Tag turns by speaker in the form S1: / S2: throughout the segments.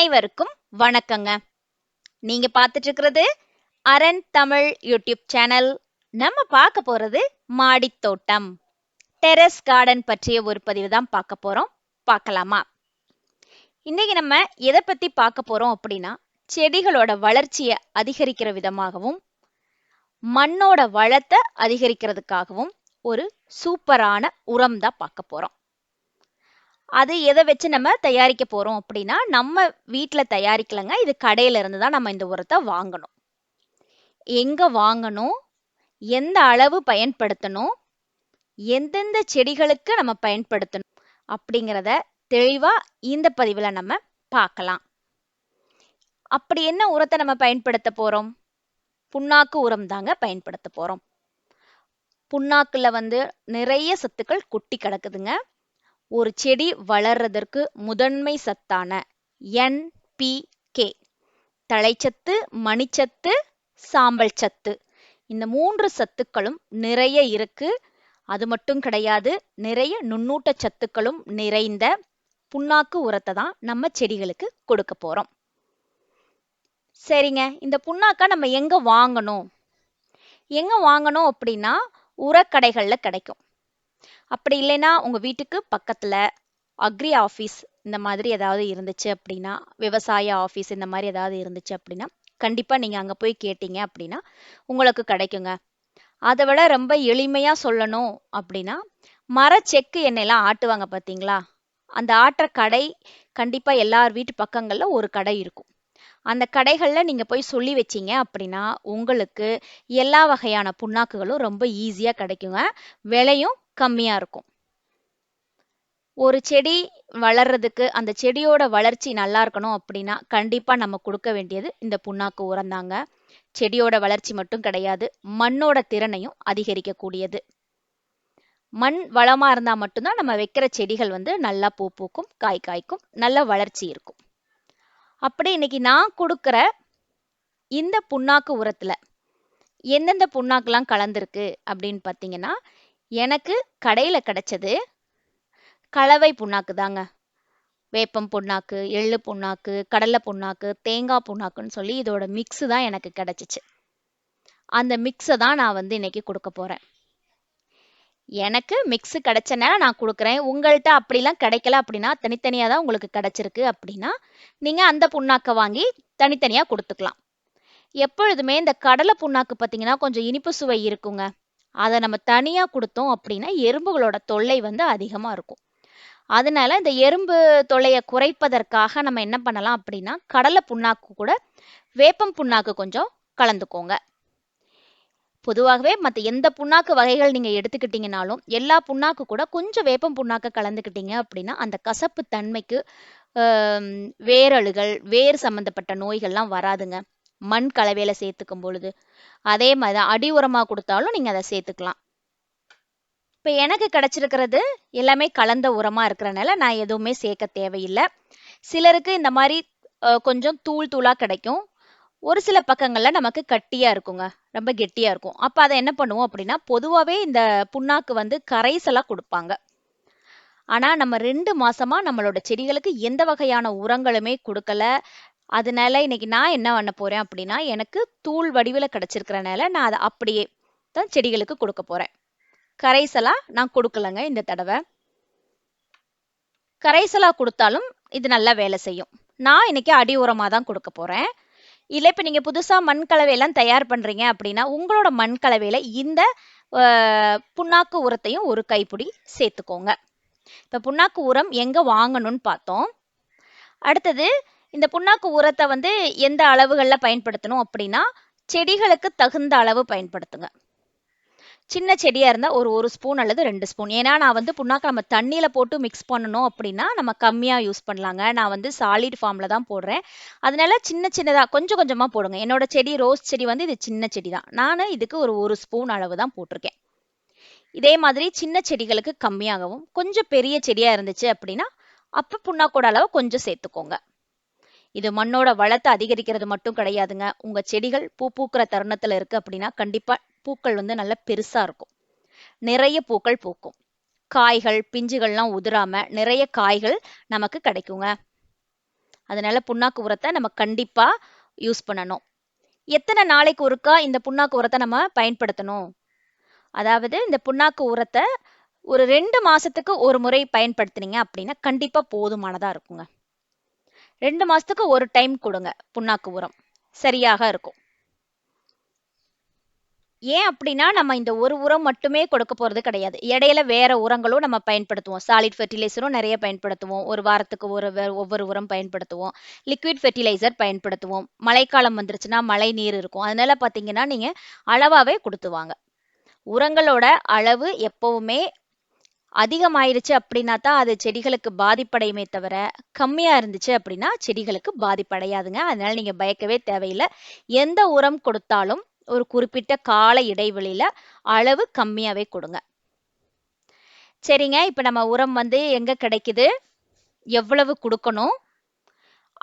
S1: அனைவருக்கும் வணக்கங்க. நீங்க பார்த்துட்டு இருக்கிறது அரண் தமிழ் யூடியூப் சேனல். நம்ம பார்க்க போறது மாடித் தோட்டம் டெரஸ் கார்டன் பற்றிய ஒரு பதிவு தான் பார்க்க போறோம். பார்க்கலாமா? இன்னைக்கு நம்ம எதை பத்தி பார்க்க போறோம் அப்படின்னா செடிகளோட வளர்ச்சியை அதிகரிக்கிற விதமாகவும் மண்ணோட வளத்தை அதிகரிக்கிறதுக்காகவும் ஒரு சூப்பரான உரம் தான் பார்க்க போறோம். அது எதை வச்சு நம்ம தயாரிக்க போகிறோம் அப்படின்னா நம்ம வீட்டில் தயாரிக்கலங்க. இது கடையிலேருந்து தான் நம்ம இந்த உரத்தை வாங்கணும். எங்கே வாங்கணும்? எந்த அளவு பயன்படுத்தணும்? எந்தெந்த செடிகளுக்கு நம்ம பயன்படுத்தணும்? அப்படிங்கிறத தெளிவாக இந்த பதிவில் நம்ம பார்க்கலாம். அப்படி என்ன உரத்தை நம்ம பயன்படுத்த போகிறோம் புண்ணாக்கு உரம் தாங்க பயன்படுத்த போகிறோம் புண்ணாக்கில் வந்து நிறைய சத்துக்கள் கொட்டி கிடக்குதுங்க. ஒரு செடி வளர்றதற்கு முதன்மை சத்தான என்பிகே தழைச்சத்து மணிச்சத்து சாம்பல் சத்து. இந்த மூன்று சத்துக்களும் நிறைய இருக்கு. அது மட்டும் கிடையாது நிறைய நுண்ணூட்ட சத்துக்களும் நிறைந்த புண்ணாக்கு உரத்தை தான் நம்ம செடிகளுக்கு கொடுக்க போறோம். சரிங்க இந்த புண்ணாக்கை நம்ம எங்க வாங்கணும்? எங்க வாங்கணும் அப்படின்னா உரக்கடைகள்ல கிடைக்கும். அப்படி இல்லைன்னா உங்கள் வீட்டுக்கு பக்கத்தில் அக்ரி ஆஃபீஸ் இந்த மாதிரி ஏதாவது இருந்துச்சு அப்படின்னா விவசாய ஆஃபீஸ் இந்த மாதிரி ஏதாவது இருந்துச்சு அப்படின்னா கண்டிப்பாக நீங்கள் அங்கே போய் கேட்டீங்க அப்படின்னா உங்களுக்கு கிடைக்குங்க. அதை விட ரொம்ப எளிமையாக சொல்லணும் அப்படின்னா மர செக்கு எண்ணெயெல்லாம் ஆட்டுவாங்க பார்த்தீங்களா அந்த ஆட்டுற கடை கண்டிப்பாக எல்லார் வீட்டு பக்கங்களில் ஒரு கடை இருக்கும். அந்த கடைகளில் நீங்கள் போய் சொல்லி வச்சீங்க அப்படின்னா உங்களுக்கு எல்லா வகையான புண்ணாக்குகளும் ரொம்ப ஈஸியாக கிடைக்குங்க. விலையும் கம்மியாக இருக்கும். ஒரு செடி வளர்றதுக்கு அந்த செடியோட வளர்ச்சி நல்லா இருக்கணும் அப்படின்னா கண்டிப்பாக நம்ம கொடுக்க வேண்டியது இந்த புண்ணாக்கு உரம் தாங்க. செடியோட வளர்ச்சி மட்டும் கிடையாது மண்ணோட திறனையும் அதிகரிக்கக்கூடியது. மண் வளமாக இருந்தால் மட்டும்தான் நம்ம வைக்கிற செடிகள் வந்து நல்லா பூ பூக்கும் காய் காய்க்கும் நல்ல வளர்ச்சி இருக்கும். அப்படி இன்னைக்கு நான் கொடுக்குற இந்த புண்ணாக்கு உரத்தில் எந்தெந்த புண்ணாக்குலாம் கலந்துருக்கு அப்படின்னு பார்த்தீங்கன்னா எனக்கு கடையில் கிடைச்சது கலவை புண்ணாக்கு தாங்க. வேப்பம் புண்ணாக்கு எள்ளு புண்ணாக்கு கடலை புண்ணாக்கு தேங்காய் புண்ணாக்குன்னு சொல்லி இதோட மிக்ஸு தான் எனக்கு கிடச்சிச்சு. அந்த மிக்ஸை தான் நான் வந்து இன்னைக்கு கொடுக்க போகிறேன் எனக்கு மிக்ஸு கிடைச்சனால நான் கொடுக்குறேன். உங்கள்கிட்ட அப்படிலாம் கிடைக்கல அப்படின்னா தனித்தனியாக தான் உங்களுக்கு கிடைச்சிருக்கு அப்படின்னா நீங்கள் அந்த புண்ணாக்கை வாங்கி தனித்தனியாக கொடுத்துக்கலாம். எப்பொழுதுமே இந்த கடலை புண்ணாக்கு பார்த்தீங்கன்னா கொஞ்சம் இனிப்பு சுவை இருக்குங்க. அதை நம்ம தனியாக கொடுத்தோம் அப்படின்னா எறும்புகளோட தொல்லை வந்து அதிகமாக இருக்கும். அதனால இந்த எறும்பு தொல்லையை குறைப்பதற்காக நம்ம என்ன பண்ணலாம் அப்படின்னா கடலை புண்ணாக்கு கூட வேப்பம் புண்ணாக்கு கொஞ்சம் கலந்துக்கோங்க. பொதுவாகவே மற்ற எந்த புண்ணாக்கு வகைகள் நீங்கள் எடுத்துக்கிட்டிங்கனாலும் எல்லா புண்ணாக்கு கூட கொஞ்சம் வேப்பம் புண்ணாக்க கலந்துக்கிட்டீங்க அப்படின்னா அந்த கசப்பு தன்மைக்கு வேரழுகள் வேர் சம்மந்தப்பட்ட நோய்கள்லாம் வராதுங்க. மண் கலவையில் சேர்த்துக்கும் பொழுது. அதே மாதிரி தான் அடி உரமாக கொடுத்தாலும் நீங்கள் அதை சேர்த்துக்கலாம். இப்போ எனக்கு கிடைச்சிருக்கிறது எல்லாமே கலந்த உரமாக இருக்கிறனால நான் எதுவுமே சேர்க்க தேவையில்லை. சிலருக்கு இந்த மாதிரி கொஞ்சம் தூள் தூளாக கிடைக்கும். ஒரு சில பக்கங்களில் நமக்கு கட்டியாக இருக்குங்க. ரொம்ப கெட்டியாக இருக்கும். அப்போ அதை என்ன பண்ணுவோம் அப்படின்னா பொதுவாகவே இந்த புண்ணாக்கு வந்து கரைசலாக கொடுப்பாங்க. ஆனால் நம்ம ரெண்டு மாதமாக நம்மளோட செடிகளுக்கு எந்த வகையான உரங்களுமே கொடுக்கல. அதனால இன்னைக்கு நான் என்ன பண்ண போகிறேன் அப்படின்னா எனக்கு தூள் வடிவில் கிடச்சிருக்கிறனால நான் அதை அப்படியே தான் செடிகளுக்கு கொடுக்க போகிறேன் கரைசலா நான் கொடுக்கலங்க இந்த தடவை. கரைசலா கொடுத்தாலும் இது நல்லா வேலை செய்யும். நான் இன்னைக்கு அடி உரமாக தான் கொடுக்க போகிறேன் இல்லை இப்போ நீங்கள் புதுசாக மண் கலவையெல்லாம் தயார் பண்ணுறீங்க அப்படின்னா உங்களோட மண் கலவையில் இந்த புண்ணாக்கு உரத்தையும் ஒரு கைப்பிடி சேர்த்துக்கோங்க. இப்போ புண்ணாக்கு உரம் எங்கே வாங்கணும்னு பார்த்தோம். அடுத்தது இந்த புண்ணாக்கு உரத்தை வந்து எந்த அளவுகளில் பயன்படுத்தணும் அப்படின்னா செடிகளுக்கு தகுந்த அளவு பயன்படுத்துங்க. சின்ன செடியாக இருந்தால் ஒரு ஒரு ஸ்பூன் அல்லது ரெண்டு ஸ்பூன். ஏன்னா நான் வந்து புண்ணாக்கு நம்ம தண்ணியில் போட்டு மிக்ஸ் பண்ணணும் அப்படின்னா நம்ம கம்மியாக யூஸ் பண்ணலாங்க. நான் வந்து சாலிட் ஃபார்மில் தான் போடுறேன். அதனால சின்ன சின்னதாக கொஞ்சம் கொஞ்சமாக போடுங்க. என்னோட செடி ரோஸ் செடி வந்து இது சின்ன செடி தான். நான் இதுக்கு ஒரு ஒரு ஸ்பூன் அளவு தான் போட்டிருக்கேன். இதே மாதிரி சின்ன செடிகளுக்கு கம்மியாகவும் கொஞ்சம் பெரிய செடியாக இருந்துச்சு அப்படின்னா அப்போ புண்ணாக்கோட அளவு கொஞ்சம் சேர்த்துக்கோங்க. இது மண்ணோட வளத்தை அதிகரிக்கிறது மட்டும் கிடையாதுங்க. உங்க செடிகள் பூ பூக்கிற தருணத்துல இருக்கு அப்படின்னா கண்டிப்பா பூக்கள் வந்து நல்ல பெருசாக இருக்கும். நிறைய பூக்கள் பூக்கும். காய்கள் பிஞ்சுகள்லாம் உதிராம நிறைய காய்கள் நமக்கு கிடைக்குங்க. அதனால புண்ணாக்கு உரத்தை நம்ம கண்டிப்பா யூஸ் பண்ணணும். எத்தனை நாளைக்கு ஒருக்கா இந்த புண்ணாக்கு உரத்தை நம்ம பயன்படுத்தணும்? அதாவது இந்த புண்ணாக்கு உரத்தை ஒரு ரெண்டு மாசத்துக்கு ஒரு முறை பயன்படுத்துனீங்க அப்படின்னா கண்டிப்பா போதுமானதா இருக்குங்க. ரெண்டு மாசத்துக்கு ஒரு டைம் கொடுங்க புண்ணாக்கு உரம். சரியாக இருக்கும். ஏன் அப்படின்னா நம்ம இந்த ஒரு உரம் மட்டுமே கொடுக்க போகிறது கிடையாது. இடையில வேற உரங்களும் நம்ம பயன்படுத்துவோம். சாலிட் ஃபெர்டிலைசரும் நிறைய பயன்படுத்துவோம். ஒரு வாரத்துக்கு ஒரு ஒவ்வொரு உரம் பயன்படுத்துவோம். லிக்விட் ஃபெர்டிலைசர் பயன்படுத்துவோம். மழைக்காலம் வந்துருச்சுன்னா மழை நீர் இருக்கும். அதனால பார்த்தீங்கன்னா நீங்கள் அளவாகவே கொடுத்துவாங்க உரங்களோட அளவு எப்பவுமே அதிகமாயிருச்சு அப்படின்னா தான் அது செடிகளுக்கு பாதிப்படையுமே தவிர கம்மியா இருந்துச்சு அப்படின்னா செடிகளுக்கு பாதிப்படையாதுங்க. அதனால நீங்க பயக்கவே தேவையில்லை. எந்த உரம் கொடுத்தாலும் ஒரு குறிப்பிட்ட கால இடைவெளியில் அளவு கம்மியாகவே கொடுங்க. சரிங்க இப்போ நம்ம உரம் வந்து எங்கே கிடைக்குது? எவ்வளவு கொடுக்கணும்?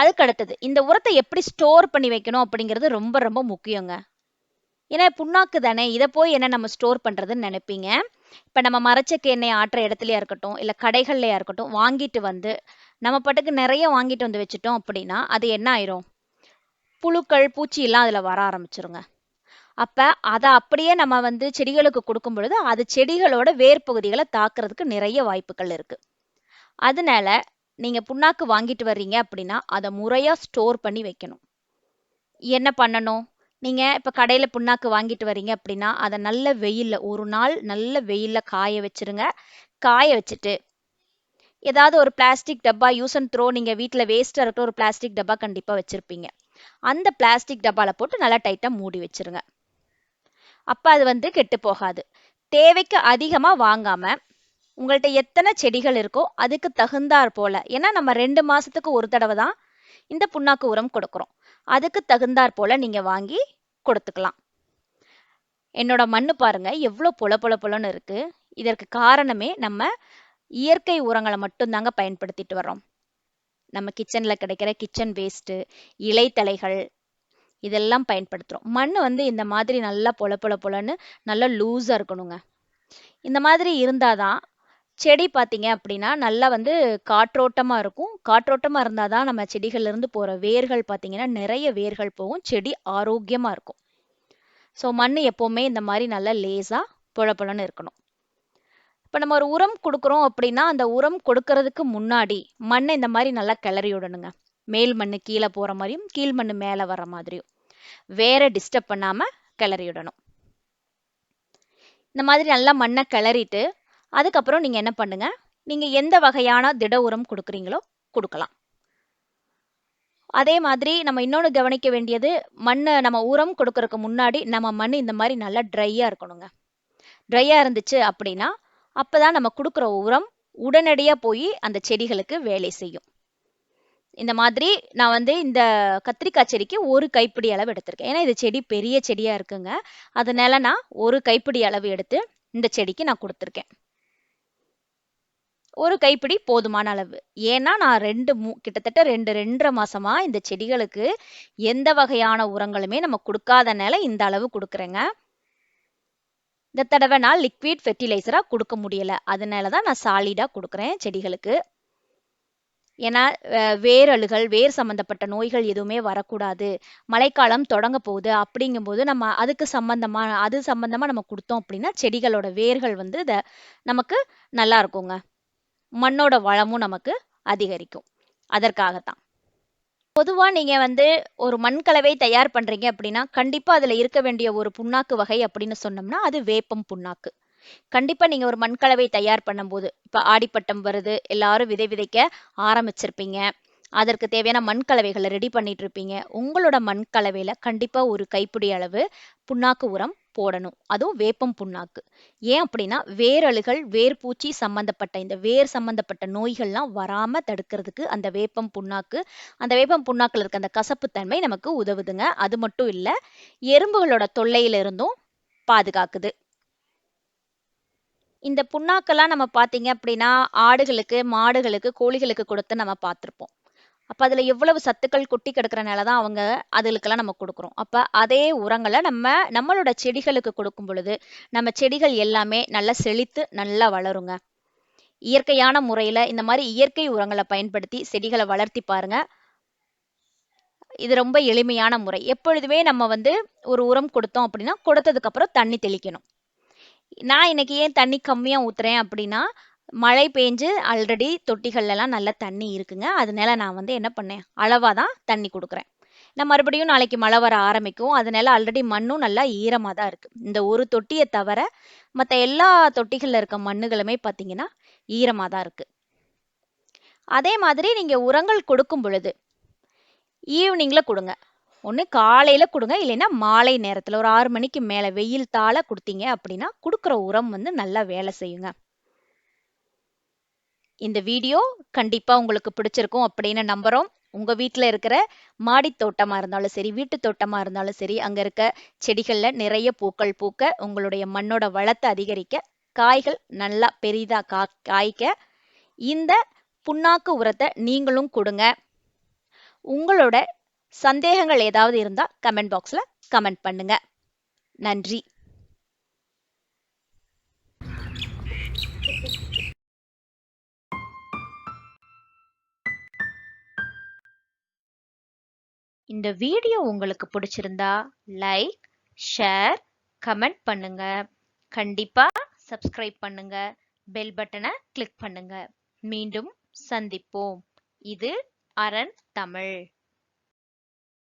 S1: அதுக்கு அடுத்தது இந்த உரத்தை எப்படி ஸ்டோர் பண்ணி வைக்கணும் அப்படிங்கிறது ரொம்ப ரொம்ப முக்கியங்க. ஏன்னா புண்ணாக்கு தானே இதை போய் என்ன நம்ம ஸ்டோர் பண்ணுறதுன்னு நினைப்பீங்க. இப்போ நம்ம மரச்சக்கு எண்ணெய் ஆட்டுற இடத்துலயா இருக்கட்டும் இல்லை கடைகள்லையா இருக்கட்டும் வாங்கிட்டு வந்து நம்ம பாட்டுக்கு நிறைய வாங்கிட்டு வந்து வச்சுட்டோம் அப்படின்னா அது என்ன ஆயிரும்? புழுக்கள் பூச்சி எல்லாம் அதில் வர ஆரம்பிச்சிருங்க. அப்போ அதை அப்படியே நம்ம வந்து செடிகளுக்கு கொடுக்கும் பொழுது அது செடிகளோட வேர் பகுதிகளை தாக்குறதுக்கு நிறைய வாய்ப்புகள் இருக்குது அதனால நீங்கள் புண்ணாக்கு வாங்கிட்டு வர்றீங்க அப்படின்னா அதை முறையாக ஸ்டோர் பண்ணி வைக்கணும். என்ன பண்ணணும்? நீங்கள் இப்போ கடையில் புண்ணாக்கு வாங்கிட்டு வரீங்க அப்படின்னா அதை நல்ல வெயிலில் ஒரு நாள் நல்ல வெயிலில் காய வச்சுருங்க. காய வச்சுட்டு ஏதாவது ஒரு பிளாஸ்டிக் டப்பா யூஸ் அண்ட் த்ரோ நீங்கள் வீட்டில் வேஸ்ட்டாக இருக்கிற ஒரு பிளாஸ்டிக் டப்பா கண்டிப்பாக வச்சுருப்பீங்க. அந்த பிளாஸ்டிக் டப்பாவில் போட்டு நல்லா டைட்டாக மூடி வச்சுருங்க. அப்போ அது வந்து கெட்டு போகாது தேவைக்கு அதிகமாக வாங்காம உங்கள்கிட்ட எத்தனை செடிகள் இருக்கோ அதுக்கு தகுந்தாற் போல். ஏன்னா நம்ம ரெண்டு மாதத்துக்கு ஒரு தடவை தான் இந்த புண்ணாக்கு உரம் கொடுக்குறோம். அதுக்கு தகுந்தாற் போல் நீங்கள் வாங்கி கொடுத்துக்கலாம். என்னோட மண்ணு பாருங்க எவ்வளோ பொல பொல பொலன்னு இருக்கு. இதற்கு காரணமே நம்ம இயற்கை உரங்களை மட்டும்தாங்க பயன்படுத்திட்டு வர்றோம். நம்ம கிச்சனில் கிடைக்கிற கிச்சன் வேஸ்ட்டு இலைத்தலைகள் இதெல்லாம் பயன்படுத்துகிறோம் மண் வந்து இந்த மாதிரி நல்லா பொல பொல பொலன்னு நல்லா லூஸாக இருக்கணுங்க. இந்த மாதிரி இருந்தால் தான் செடி பார்த்தீங்க அப்படின்னா நல்லா வந்து காற்றோட்டமாக இருக்கும். காற்றோட்டமாக இருந்தால் தான் நம்ம செடிகள்லேருந்து இருந்து வேர்கள் பார்த்தீங்கன்னா நிறைய வேர்கள் போகும். செடி ஆரோக்கியமாக இருக்கும். ஸோ மண் எப்போவுமே இந்த மாதிரி நல்லா லேசாக புழப்பழன்னு இருக்கணும். இப்போ நம்ம ஒரு உரம் கொடுக்குறோம் அப்படின்னா அந்த உரம் கொடுக்கறதுக்கு முன்னாடி மண்ணை இந்த மாதிரி நல்லா கிளறி விடணுங்க. மேல் மண்ணு கீழே போற மாதிரியும் கீழ் மண்ணு மேலே வர மாதிரியும். வேற டிஸ்டர்ப் பண்ணாம கிளறி விடணும் இந்த மாதிரி நல்லா மண்ணை கிளறிட்டு அதுக்கப்புறம் நீங்க என்ன பண்ணுங்க? நீங்க எந்த வகையான திட உரம் கொடுக்குறீங்களோ கொடுக்கலாம். அதே மாதிரி நம்ம இன்னொன்று கவனிக்க வேண்டியது மண்ணை நம்ம உரம் கொடுக்கறதுக்கு முன்னாடி நம்ம மண் இந்த மாதிரி நல்லா ட்ரையாக இருக்கணுங்க. ட்ரையாக இருந்துச்சு அப்படின்னா அப்பதான் நம்ம கொடுக்குற உரம் உடனடியா போய் அந்த செடிகளுக்கு வேலை செய்யும். இந்த மாதிரி நான் வந்து இந்த கத்திரிக்காய் செடிக்கு ஒரு கைப்பிடி அளவு எடுத்திருக்கேன். ஏன்னா இது செடி பெரிய செடியாக இருக்குங்க. அதனால நான் ஒரு கைப்பிடி அளவு எடுத்து இந்த செடிக்கு நான் கொடுத்துருக்கேன். ஒரு கைப்பிடி போதுமான அளவு. ஏன்னா நான் ரெண்டு மூ கிட்டத்தட்ட ரெண்டு ரெண்டரை மாசமா இந்த செடிகளுக்கு எந்த வகையான உரங்களுமே நம்ம கொடுக்காதனால இந்த அளவு கொடுக்குறேங்க. இந்த தடவை நான் லிக்விட் ஃபெர்டிலைசரா கொடுக்க முடியல. அதனால தான் நான் சாலிடா கொடுக்குறேன் செடிகளுக்கு. ஏன்னா வேரழுகள் வேர் சம்மந்தப்பட்ட நோய்கள் எதுவுமே வரக்கூடாது. மழைக்காலம் தொடங்க போகுது அப்படிங்கும்போது நம்ம அதுக்கு சம்மந்தமாக அது சம்மந்தமாக நம்ம கொடுத்தோம் அப்படின்னா செடிகளோட வேர்கள் வந்து இதை நமக்கு நல்லா இருக்குங்க. மண்ணோட வளமும் நமக்கு அதிகரிக்கும். அதற்காகத்தான். பொதுவாக நீங்கள் வந்து ஒரு மண்கலவை தயார் பண்ணுறீங்க அப்படின்னா கண்டிப்பாக அதில் இருக்க வேண்டிய ஒரு புண்ணாக்கு வகை அப்படின்னு சொன்னோம்னா அது வேப்பம் புண்ணாக்கு. கண்டிப்பா நீங்க ஒரு மண்கலவை தயார் பண்ணும்போது இப்ப ஆடிப்பட்டம் வருது எல்லாரும் விதை விதைக்க ஆரம்பிச்சிருப்பீங்க. அதற்கு தேவையான மண்கலவைகளை ரெடி பண்ணிட்டு இருப்பீங்க உங்களோட மண்கலவையில கண்டிப்பா ஒரு கைப்பிடி அளவு புண்ணாக்கு உரம் போடணும். அதுவும் வேப்பம் புண்ணாக்கு. ஏன் அப்படின்னா வேரழுகள் வேர்பூச்சி சம்பந்தப்பட்ட இந்த வேர் சம்பந்தப்பட்ட நோய்கள்லாம் வராம தடுக்கிறதுக்கு அந்த வேப்பம் புண்ணாக்கு அந்த வேப்பம் புண்ணாக்குல இருக்க அந்த கசப்புத்தன்மை நமக்கு உதவுதுங்க. அது மட்டும் இல்லை எறும்புகளோட தொல்லையில இருந்தும் பாதுகாக்குது. இந்த புண்ணாக்கெல்லாம் நம்ம பார்த்தீங்க அப்படின்னா ஆடுகளுக்கு மாடுகளுக்கு கோழிகளுக்கு கொடுத்து நம்ம பார்த்துருப்போம். அப்போ அதில் எவ்வளவு சத்துக்கள் கொட்டி கிடக்கிறனால தான் அவங்க அதுகளுக்கெல்லாம் நம்ம கொடுக்குறோம். அப்போ அதே உரங்களை நம்ம நம்மளோட செடிகளுக்கு கொடுக்கும் பொழுது நம்ம செடிகள் எல்லாமே நல்லா செழித்து நல்லா வளருங்க. இயற்கையான முறையில் இந்த மாதிரி இயற்கை உரங்களை பயன்படுத்தி செடிகளை வளர்த்தி பாருங்க. இது ரொம்ப எளிமையான முறை. எப்பொழுதுமே நம்ம வந்து ஒரு உரம் கொடுத்தோம் அப்படின்னா கொடுத்ததுக்கப்புறம் தண்ணி தெளிக்கணும். நான் இன்னைக்கு ஏன் தண்ணி கம்மியாக ஊத்துறேன் அப்படின்னா மழை பெஞ்சு ஆல்ரெடி தொட்டிகள்லாம் நல்லா தண்ணி இருக்குங்க. அதனால நான் வந்து என்ன பண்ணேன்? அளவாக தான் தண்ணி கொடுக்குறேன். நான் மறுபடியும் நாளைக்கு மழை வர ஆரம்பிக்கும். அதனால ஆல்ரெடி மண்ணும் நல்லா ஈரமாக தான் இருக்குது இந்த ஒரு தொட்டியை தவிர மற்ற எல்லா தொட்டிகளில் இருக்க மண்ணுகளுமே பார்த்தீங்கன்னா ஈரமாக தான் இருக்குது அதே மாதிரி நீங்கள் உரங்கள் கொடுக்கும் பொழுது ஈவினிங்கில் கொடுங்க. ஒன்று காலையில கொடுங்க இல்லைன்னா மாலை நேரத்துல. ஒரு ஆறு மணிக்கு மேல வெயில் தாழ கொடுத்தீங்க அப்படின்னா கொடுக்குற உரம் வந்து நல்லா வேலை செய்யுங்க. இந்த வீடியோ கண்டிப்பா உங்களுக்கு பிடிச்சிருக்கும் அப்படின்னு நம்புறோம். உங்க வீட்ல இருக்கிற மாடி தோட்டமா இருந்தாலும் சரி வீட்டு தோட்டமா இருந்தாலும் சரி அங்க இருக்க செடிகள்ல நிறைய பூக்கள் பூக்க உங்களுடைய மண்ணோட வளத்தை அதிகரிக்க காய்கள் நல்லா பெரிதா கா காய்க்க இந்த புண்ணாக்கு உரத்தை நீங்களும் கொடுங்க. உங்களோட சந்தேகங்கள் ஏதாவது இருந்தால் கமெண்ட் பாக்ஸில் கமெண்ட் பண்ணுங்க. நன்றி. இந்த வீடியோ உங்களுக்கு பிடிச்சிருந்தா லைக் ஷேர் கமெண்ட் பண்ணுங்க. கண்டிப்பா சப்ஸ்கிரைப் பண்ணுங்க. பெல் பட்டனை கிளிக் பண்ணுங்க. மீண்டும் சந்திப்போம். இது அரண் தமிழ்.